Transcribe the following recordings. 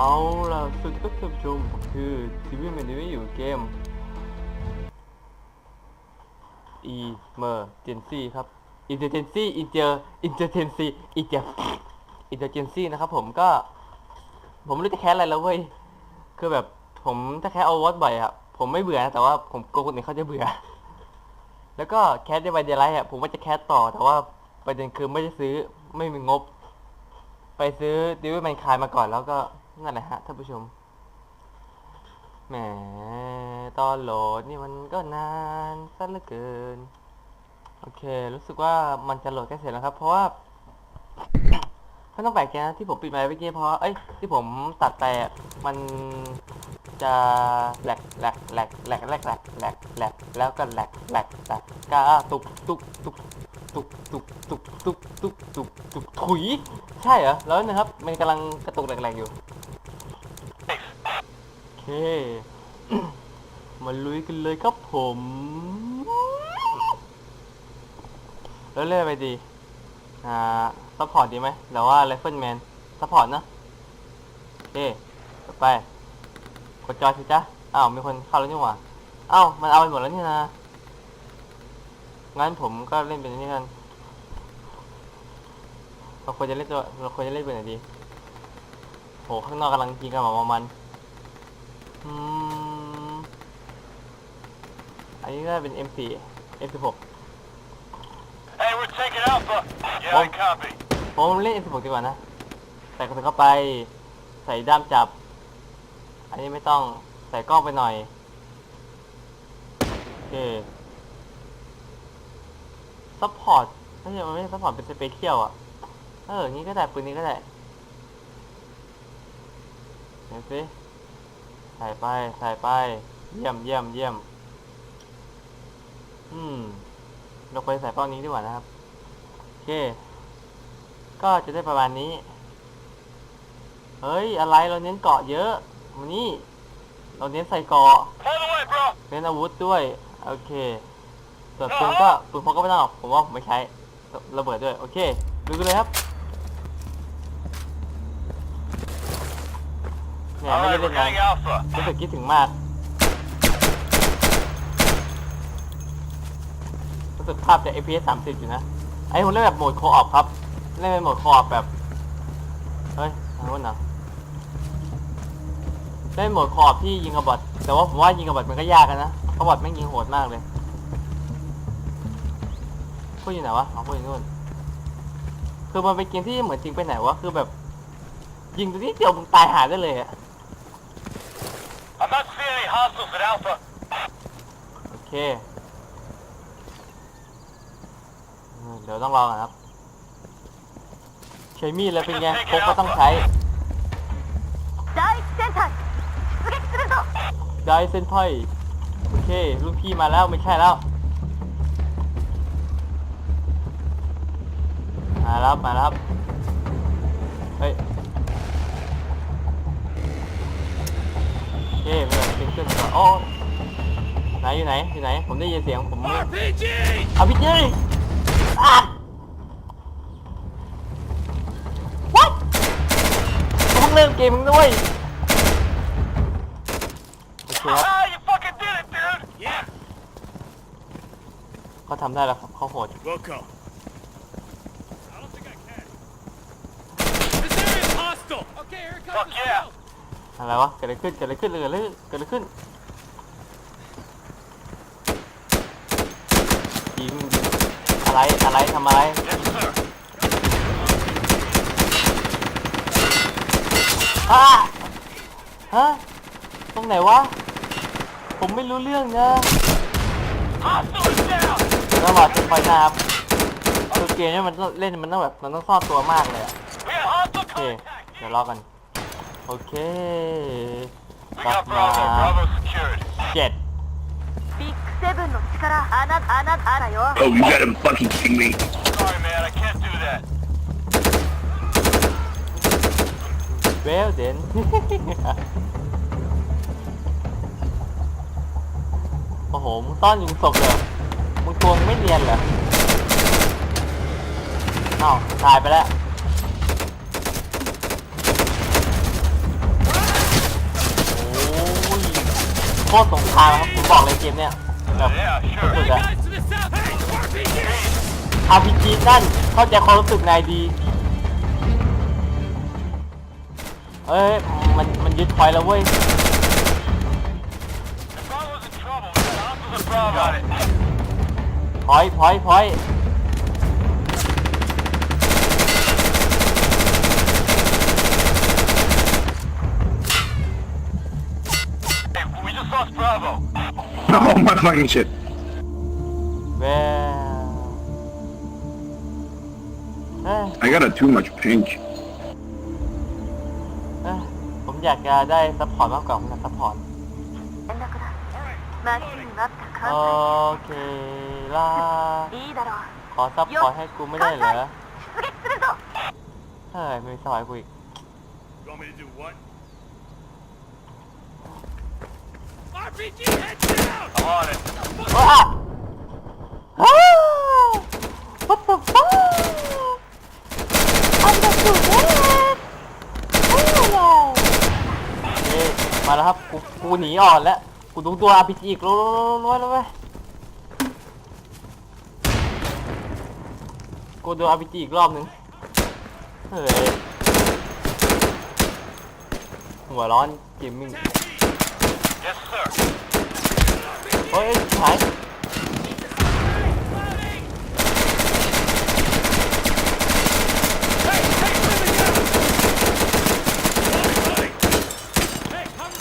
เอาล่ะสวัสดีครับท่านชมคือทีวีแมนที่อยู่เกม e m e r g e n c y ครับ Intelligency Inter Intelligency Inter Intelligency นะครับผมก็ ผมไม่รู้จะแคสอะไรแล้วเว้ย คือแบบผมถ้าแคสเอาวอตบ่อยอะผมไม่เบื่อนะแต่ว่าผมกลัวคนอื่นเขาจะเบื่อ แล้วก็แคสในวันเดลไลท์อะผมว่าจะแคสต่อแต่ว่าประเด็นคือไม่ได้ซื้อไม่มีงบ ไปซื้อดิวิแมนคายมาก่อนแล้วก็ นั่นแหละฮะท่านผู้ชม แหมตอนโหลดนี่มันก็นานซะเหลือเกิน โอเค รู้สึกว่ามันจะโหลดใกล้เสร็จแล้วครับ เพราะว่า ไม่ต้องแปลกใจนะที่ผมปิดไมค์เมื่อกี้เพราะเอ้ยที่ผมตัดไปอะมันจะแหลกแหลกแหลกแหลกแหลกแหลกแหลกแหลกแล้วก็แหลกแหลกแหลกกาตุกตุกตุกตุกตุกตุกตุกตุกตุกตุกถุย ใช่เหรอแล้วนะครับ มันกำลังกระตุกแหลกๆอยู่โอเค มาลุยกันเลยครับผม แล้วเล่นไปดีอ่า ซัพพอร์ตดีไหมหรือว่าไรเฟิลแมนซัพพอร์ตนะโอเคต่อไป กดจอยสิจ๊ะอ้าวมีคนเข้าแล้วนี่หว่าอ้าวมันเอาไปหมดแล้วนี่นะงั้นผมก็เล่นเป็นอันนี้กันเราควรจะเล่นตัวเราควรจะเล่นเป็นไหนดีโหข้างนอกกำลังยิงกันหมามันอืมอันนี้ก็เป็น M4 M16 Hey, we're taking Alpha. Yeah, I copy. ผมเล่น M16 ดีกว่านะ ใส่กระสุนเข้าไป ใส่ด้ามจับ อันนี้ไม่ต้อง ใส่กล้องไปหน่อย โอเค ซัพพอร์ตไม่ใช่มันไม่ใช่ซัพพอร์ตเป็นสเปเชียลอะ เออ นี้ก็ได้ปืนนี้ก็ได้เห็นสิใส่ไป ใส่ไป เยี่ยมเยี่ยมเยี่ยม อืมเราไปใส่เป้านี้ดีกว่านะครับ โอเค ก็จะได้ประมาณนี้ เฮ้ย อะไรเราเน้นเกาะเยอะมานี่เราเน้นใส่เกาะเน้นอาวุธด้วย โอเค ส่วนปืนก็ปืนพกก็ไม่ต้องหรอกผมว่าผมไม่ใช้ระเบิดด้วย โอเค ดูกันเลยครับเนี่ยไม่ได้เล่นนานรู้สึกคิดถึงมากรู้สึกภาพจะ FPS 30 อยู่นะ ไอ้ผมเล่นแบบโหมดโคออปครับ เล่นเป็นโหมดโคออปแบบ เฮ้ยทางนู้นเหรอเล่นโหมดโคออปที่ยิงกับบอทแต่ว่าผมว่ายิงกับบอทมันก็ยากกันนะเพราะบอทแม่งยิงโหดมากเลยพูดอยู่ไหนวะอ๋อพูดอยู่นู่นคือมันเป็นเกมที่เหมือนจริงไปไหนวะคือแบบ ยิงตัวนี้เดียวมึงตายหาได้เลยอะ I'm not seeing any hostiles at Alpha. โอเคเออเดี๋ยวต้องรอก่อนครับ ใช้มีดแล้วเป็นไงพกก็ต้องใช้ได้เซนไพ่โอเคลูกพี่มาแล้วไม่ใช่แล้วมาแล้วมารับเฮ้ยโอ๊คไม่ต้องเป็นเครื่องต่อโอ้ไหนอยู่ไหนอยู่ไหนผมได้ยินเสียงผมเอาพี่จี้อะ เพิ่งเริ่มเกมมึงด้วยโอเคครับ Ah, you fucking did it, dude! Yeah. เขาทำได้แล้วครับเขาโหด Wilco. I don't think I can. This area's hostile! Okay, here comes Fuck yeah! อะไรวะเกิดอะไรขึ้นเกิดอะไรขึ้นเกิดอะไรขึ้นเกิดอะไรขึ้นยิงอะไรอะไรทำอะไร Yes, sir. อ่ะฮะ ตรงไหนวะ ผมไม่รู้เรื่องนะ Hostile is down! เดี๋ยวต้องรอเช็คไฟหน้าครับคือเกมนี้มันต้องเล่นมันต้องแบบมันต้องซ่อนตัวมากเลยอะ We got hostile โอเค contact! เดี๋ยวรอกัน โอเค We กลับ got มา Bravo. Bravo secured. เจ็ด ビッグセブンの力あなたあなただよ Oh, you gotta fucking kidding me. โอ้โห มึงต้อนยู่ศพเหรอมึงตัวงไม่เนียนเหรอเอ้าตายไปแล้ว โอ้ยโคตรสงครามครับ ผมบอกเลยเกมเนี้ยแบบสุดๆอพีจีนั่นเข้าใจความรู้สึกนายดี เอ้ย มันมันยึดพอยต์แล้วเว้ย Bravo's in trouble. Hostiles at Bravo. Got it. พอยต์พอยต์พอยต์ Hey, we just lost Bravo. Oh my fucking shit. แวเอ้ย I got a too much pink. อยากจะได้ซัพพอร์ตมากกว่าผมอยากซัพพอร์ตโอเคล่ะขอซัพพอร์ตให้กูไม่ได้เหรอเฮ้ยไม่สบายกูอีกว้า What the fuck มาแล้วครับกูกูหนีอ่อนแล้วกูดูตัว RPG อีกรู้รู้รู้รู้รู้กูดู RPG อีกรอบหนึ่งเฮ้ยหัวร้อนเกมมิ่งเฮ้ยหาย Hey, hey, moving down! Buddy, Hey, come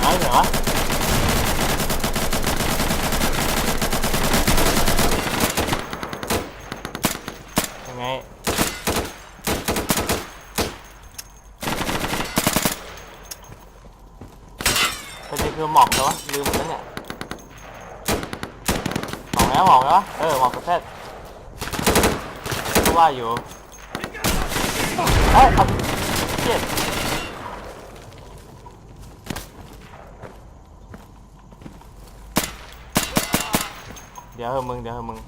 ไหนไหนวะยังไงประเด็น คือหมอกเหรอวะลืมหมดแล้วเนี่ยหมอกแล้วหมอกแล้ว เออหมอกกระแทกก็ว่าอยู่เอ้ยเอาเจ็ดเดี๋ยวเฮ้มึงเดี๋ยวเฮ้มึง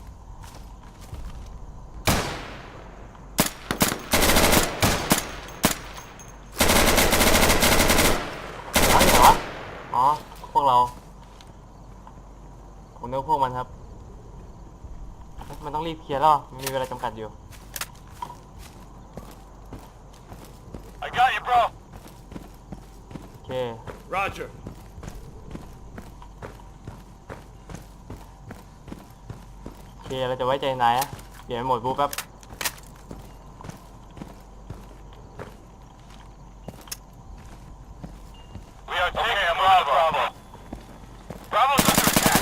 เอาอย่างวะอ๋อ พวกเรา ผมนึกว่าพวกมันครับ มันต้อง รีบเคลียร์แล้วมันมีเวลาจำกัดอยู่ I got you, bro. โอเค Roger. โอเคเราจะไว้ใจนายอะเดี๋ยวไปหมดบูแป๊บ We are taking Bravo. Bravo. Bravo's under attack.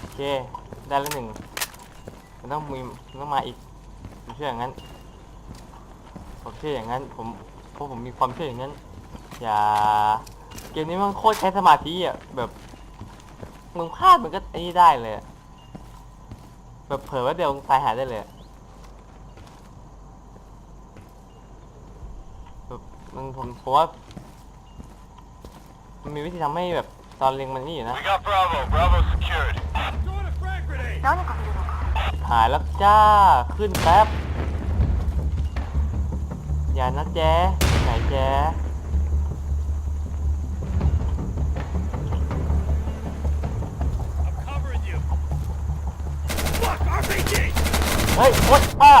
โอเคได้แล้วหนึ่ง ต้องมีต้องมาอีกเชื่ออย่างนั้นผมเชื่ออย่างนั้น ผมเพราะผมมีความเชื่ออย่างนั้น อย่า เกมนี้มันโคตรใช้สมาธิอะแบบมึงพลาดมันก็ไอ้นี่ได้เลย แบบเผลอว่าเดี๋ยวตายหาได้เลยแบบมึงผมผมว่ามันมีวิธีทำให้แบบตอนเล็งมันนี่อยู่นะ หายแล้วจ้า ขึ้นแป๊บ อย่านะแจ๊ไหนแจ๊เฮ้ยโอ๊ยอะ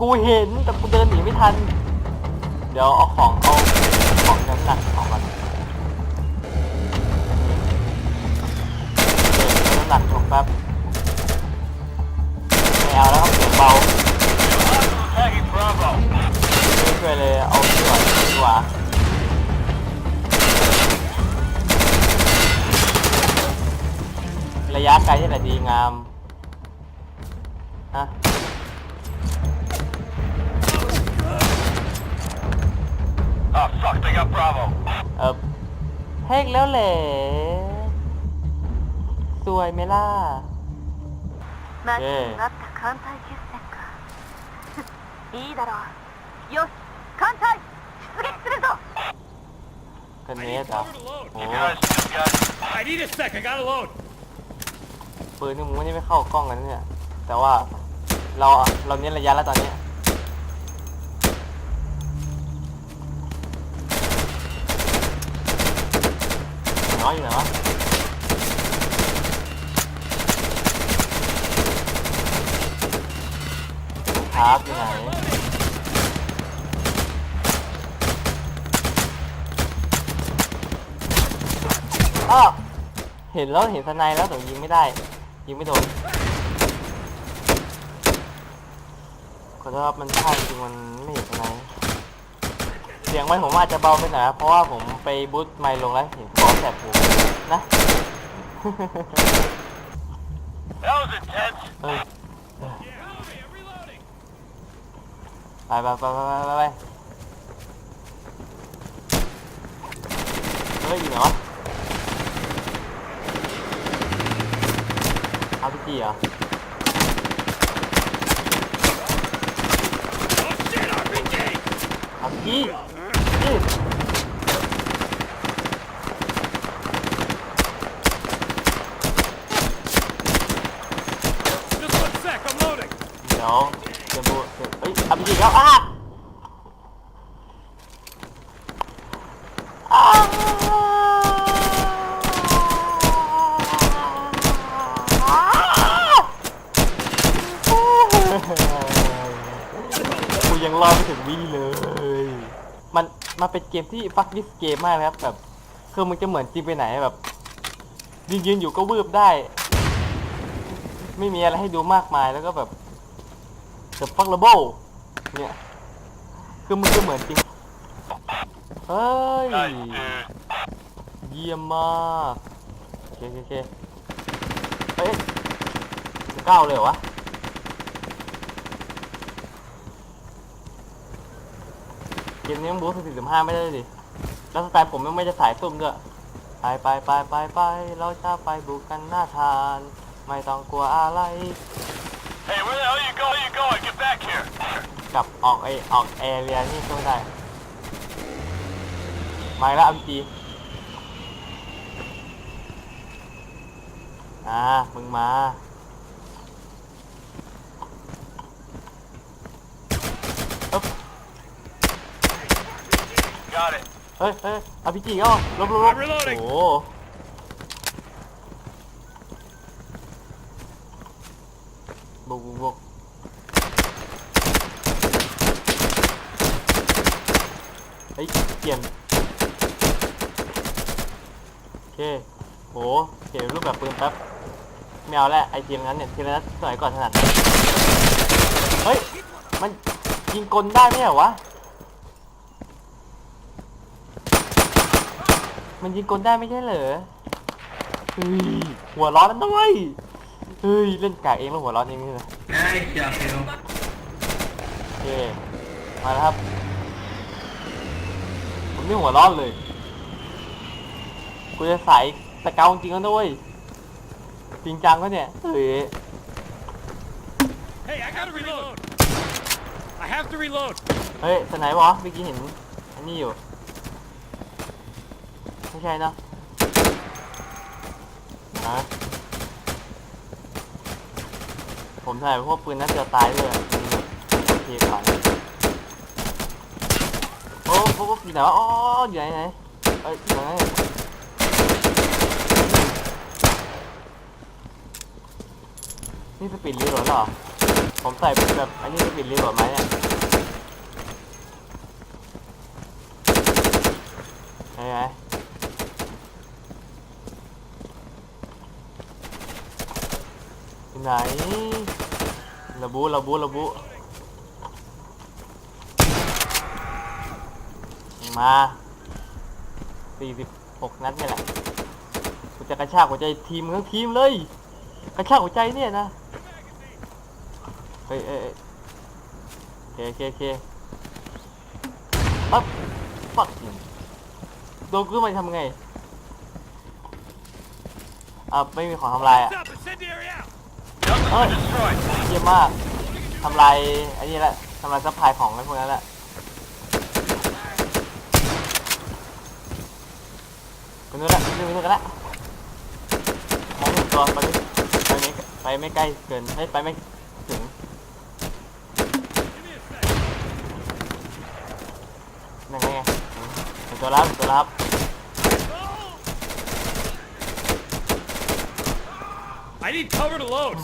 กูเห็นแต่กูเดินหนีไม่ทัน เดี๋ยวเอาของเอาของหนัก ดี๋ยวน้ำหนักลงแป๊บไม่เอาแล้วครับเสียงเบา Tagging Bravo. ไม่ช่วยเลยเอาดีกว่าดีกว่าระยะไกลที่ไหนดีงามฮะ Oh, fuck, they got Bravo. เออเฮกแล้วแหละ สวยไหมล่ะ 待ちに待った艦隊決戦かいいだろうよし艦隊出撃するぞ กันเนสเหรอ load. โอ้ Guys, just got. I need a sec. I got a load. ปืนนี่มึงไม่ได้ไม่เข้ากล้องกันนะเนี่ย แต่ว่าเราเราเน้นระยะแล้วตอนนี้ น้อยอยู่ไหนวะ ครับอยู่ไหนอ้าวเห็นแล้วเห็นสไนแล้วแต่ยิงไม่ได้ ยิงไม่โดนขอโทษครับมันพลาดจริงๆมันไม่เห็นสไนเสียงไมค์ผมอาจจะเบาไปหน่อยครับเพราะว่าผมไปบูตไมค์ลงแล้วเห็นคอแสบหูนะ That was intense. เอ้ย Yeah, I'm reloading. ไปไปไปไปไปไปไปเฮ้ยอยู่ไหนวะอาร์พีจีเหรอ Oh shit, RPG! อาร์พีจีนี่ Just one sec, I'm loading. เดี๋ยวเดี๋ยวบูเฮ้ยอาร์พีจีแล้วอ้าอ้ากูยังรอดไม่ ถึงวี่เลย มันมันเป็นเกมที่ฟักดิสเกมมากนะครับแบบคือมึงจะเหมือนจริงไปไหนแบบยืนยืนอยู่ก็วืบได้ ไม่มีอะไรให้ดูมากมายแล้วก็แบบ The fuck l a b l e เนี่ยคือมึงจะเหมือนจริงเฮ้ยเยี่ยมมากโอเคโอเคเฮ้ยจะก้าวเลยเหรอวะ เก มนี้มันบูสต์สี่สิบห้าไม่ได้ดิ แล้วสไตล์ผมยังไม่จะสายซุ่มด้วย ไปไปไปไปไปเราจะไปบุกกันหน้าทาน ไม่ต้องกลัวอะไร Hey, where the hell you going? you going? Get back here. กลับออกไอออกแอเรียนี่ก็ไม่ได้ มาแล้วอัมจีอ่ามึงมา เอ๊บ Got it. เฮ้ยเฮ้ยอัมจีก็ลบลบลบ I'm reloading โอ้โหบุกบุกบุกเฮ้ยเปลี่ยนโอเคโหเปลี่ยนรูปแบบปืนแป๊บไม่เอาแล้วไอทีมนั้นเนี่ยทีมนั้นสมัยก่อนถนัดเฮ้ย มันยิงกลได้ไหมเหรอวะ มันยิงกลได้ไม่ใช่เหรอเฮ้ยหัวร้อนนั่นด้วยเฮ้ยเล่นกากเองแล้วหัวร้อนเองนี่นะโอเคมาแล้วครับผมนี่หัวร้อนเลยกูจะใส่ตะเกาจริงๆแล้วด้วยจริงจังก็เนี่ยเฮ้ย Hey, I gotta reload. I have to reload. เฮ้ยสไหนวะเมื่อกี้เห็นอันนี้อยู่ไม่ ใช่เนอะนะผมถ่ายพวกปืนน่าจะตายด้วยโอเคก่อนโอ้โหอยู่ไหนวะอ๋ออยู่ไหนไหนเอ้ยอยู่ไหนนี่สปีดรีโหลดหรอ ผมใส่เป็นแบบอันนี้สปีดรีโหลดไหมเนี่ยใช่ไหมอยู่ ไหนระบุระบุระบุมา46นัดนี่แหละกูจะกระชากหัวใจทีมทั้งทีมเลย กระชากหัวใจเนี่ยนะเฮ้ยเอ้ยเอ้ยโอเคโอเคโอเคปั๊บปักโดนกูมันทำไงอ่าไม่มีของทำลายอะ เฮ้ยเยี่ยมมากทำลายไอ้นี่แหละทำลายซัพพลายของไอ้พวกนั้นแหละไปนู้นละไปนู้นกันละมองหนึ่งตัวไปไปไม่ไปไม่ใกล้เกินไม่ไปไม่ถึงนั่งไงงตัวรับตัวรับ I need cover to load.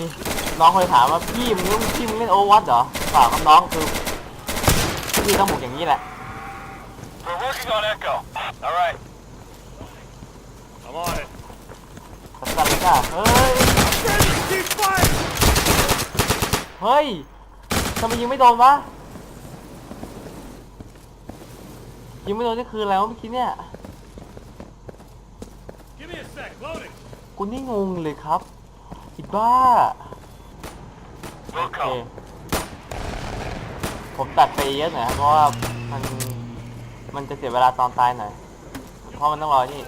นี่น้องเคยถามว่าพี่มึงเล่นพี่มึงเล่นโอวัตเหรอเปล่าครับน้องคือพี่ต้องบุกอย่างนี้แหละ We're working on Echo. All right. I'm on it. สัตว์เลยจ้าเฮ้ย Keep fire! เฮ้ยทำไมยิงไม่โดนวะยิงไม่โดนนี่คืออะไรวะเมื่อกี้เนี่ย Give me a sec. Loading. กูนี่งงเลยครับ อีบ้าโอเคผมตัดไปเยอะหน่อยครับเพราะว่ามันมันจะเสียเวลาตอนตายหน่อยเพราะมันต้องรอนี่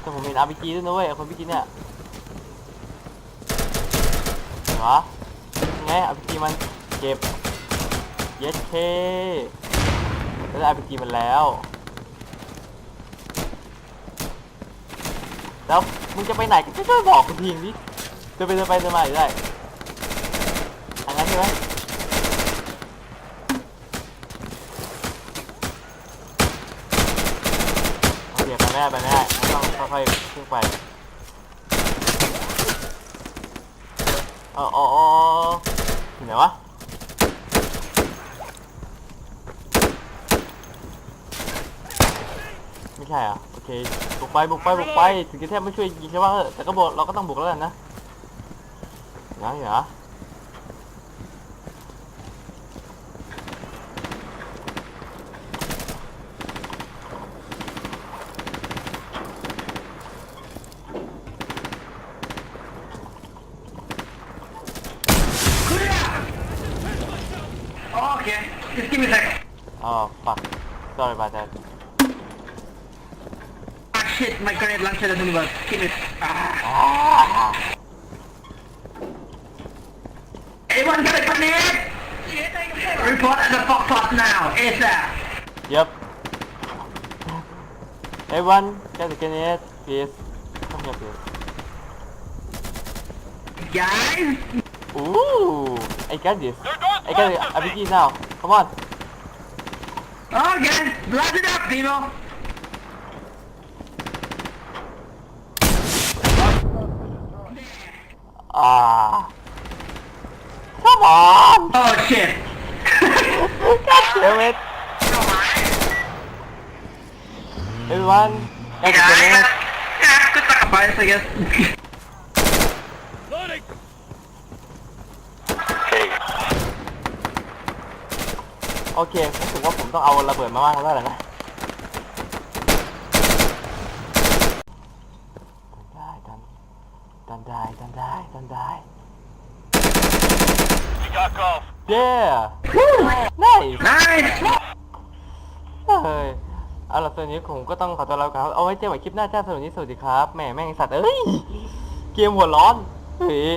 แต่ผมเห็นอาร์พีจีด้วยนะเว้ยคนพี่กินเนี่ยเหรอไงอาร์พีจีมันเก็บเย็ดเคแล้วอาร์พีจีมันแล้ว แล้วมึงจะไปไหนก็ช่วยบอกกูทีดิจะไปจะไปจะมาอยู่ได้อันนั้นใช่ไหมโอเคไปไม่ได้ไปไม่ได้ต้องค่อยๆขึ้นไปเอออ๋ออ๋ออยู่ไหนวะไม่ใช่อะ เคบุกไปบุกไปบุกไปถึงจะแทบไม่ช่วยยิงใช่ป่ะเออแต่ก็บอกเราก็ต้องบุกแล้วกันนะนะเหรอ Okay, just give me a second. อ๋อ fuck sorry about that Ah, shit, my grenade launcher doesn't work. Give it. Ah. อ่า Anyone got a grenade? Report at the Fox Hut now, ASAP. Yep everyone get the grenade please come here please Guys, ooh I got this I got the RPG now come on Oh, okay, blast it up, people. อ่า come on Oh shit. God damn it everyone get the grenade Yeah, good sacrifice, I guess. Loading. โอเครู้สึกว่าผมต้องเอาระเบิดมามากแล้วแหละนะได้ดันดันได้ดันได้ดันได้ You got golf. เย้ได้ Nice. เฮ้ยเอาล่ะส่วนนี้ผมก็ต้องขอตัวลาไปก่อนครับ เอาไว้เจอกันใหม่คลิปหน้าจ้าสวัสดีสวัสดีครับ แหมแม่งไอ้สัตว์ เอ้ย เกมหัวร้อนเฮ้ย